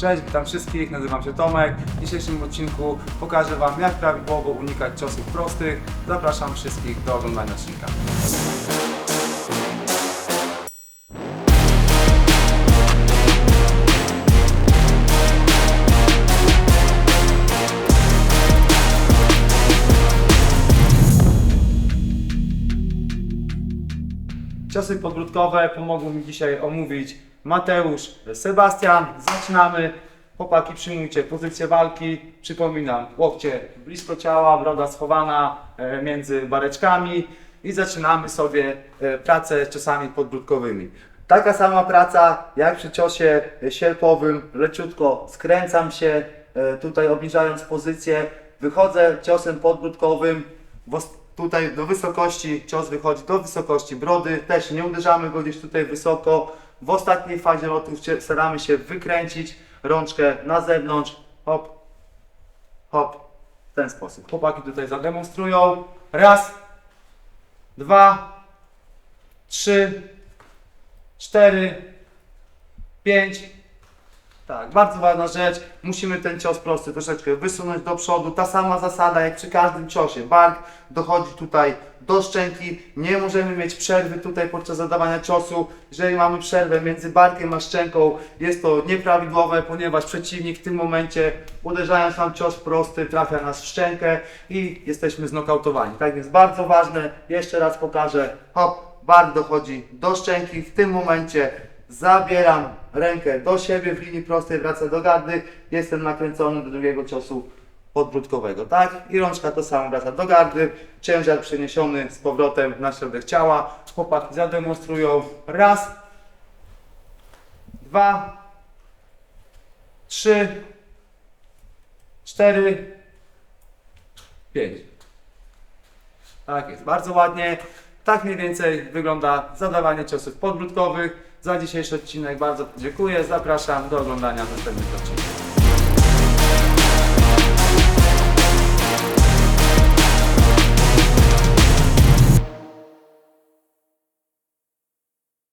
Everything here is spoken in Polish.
Cześć, witam wszystkich, nazywam się Tomek. W dzisiejszym odcinku pokażę Wam jak prawidłowo unikać ciosów prostych. Zapraszam wszystkich do oglądania odcinka. Ciosy podbródkowe pomogą mi dzisiaj omówić Mateusz, Sebastian. Zaczynamy. Chłopaki, przyjmujcie pozycję walki. Przypominam, łokcie blisko ciała, broda schowana e, między bareczkami i zaczynamy sobie e, pracę ciosami podbródkowymi. Taka sama praca jak przy ciosie sierpowym, leciutko skręcam się, e, tutaj obniżając pozycję, wychodzę ciosem podbródkowym, tutaj do wysokości, cios wychodzi do wysokości brody, też nie uderzamy go gdzieś tutaj wysoko. W ostatniej fazie lotu staramy się wykręcić rączkę na zewnątrz, hop, hop, w ten sposób. Chłopaki tutaj zademonstrują. Raz, dwa, trzy, cztery, pięć, tak, bardzo ważna rzecz. Musimy ten cios prosty troszeczkę wysunąć do przodu. Ta sama zasada jak przy każdym ciosie. Bark dochodzi tutaj do szczęki. Nie możemy mieć przerwy tutaj podczas zadawania ciosu. Jeżeli mamy przerwę między barkiem a szczęką, jest to nieprawidłowe, ponieważ przeciwnik w tym momencie, uderzając nam cios prosty, trafia nas w szczękę i jesteśmy znokautowani. Tak więc bardzo ważne. Jeszcze raz pokażę. Hop, bark dochodzi do szczęki. W tym momencie Zabieram rękę do siebie w linii prostej, wracam do gardy, jestem nakręcony do drugiego ciosu podbródkowego, tak? I rączka to samo wraca do gardy, ciężar przeniesiony z powrotem na środek ciała. Chłopaki zademonstrują raz, dwa, trzy, cztery, pięć. Tak jest, bardzo ładnie. Tak mniej więcej wygląda zadawanie ciosów podbródkowych. Za dzisiejszy odcinek bardzo dziękuję. Zapraszam do oglądania następnych odcinków.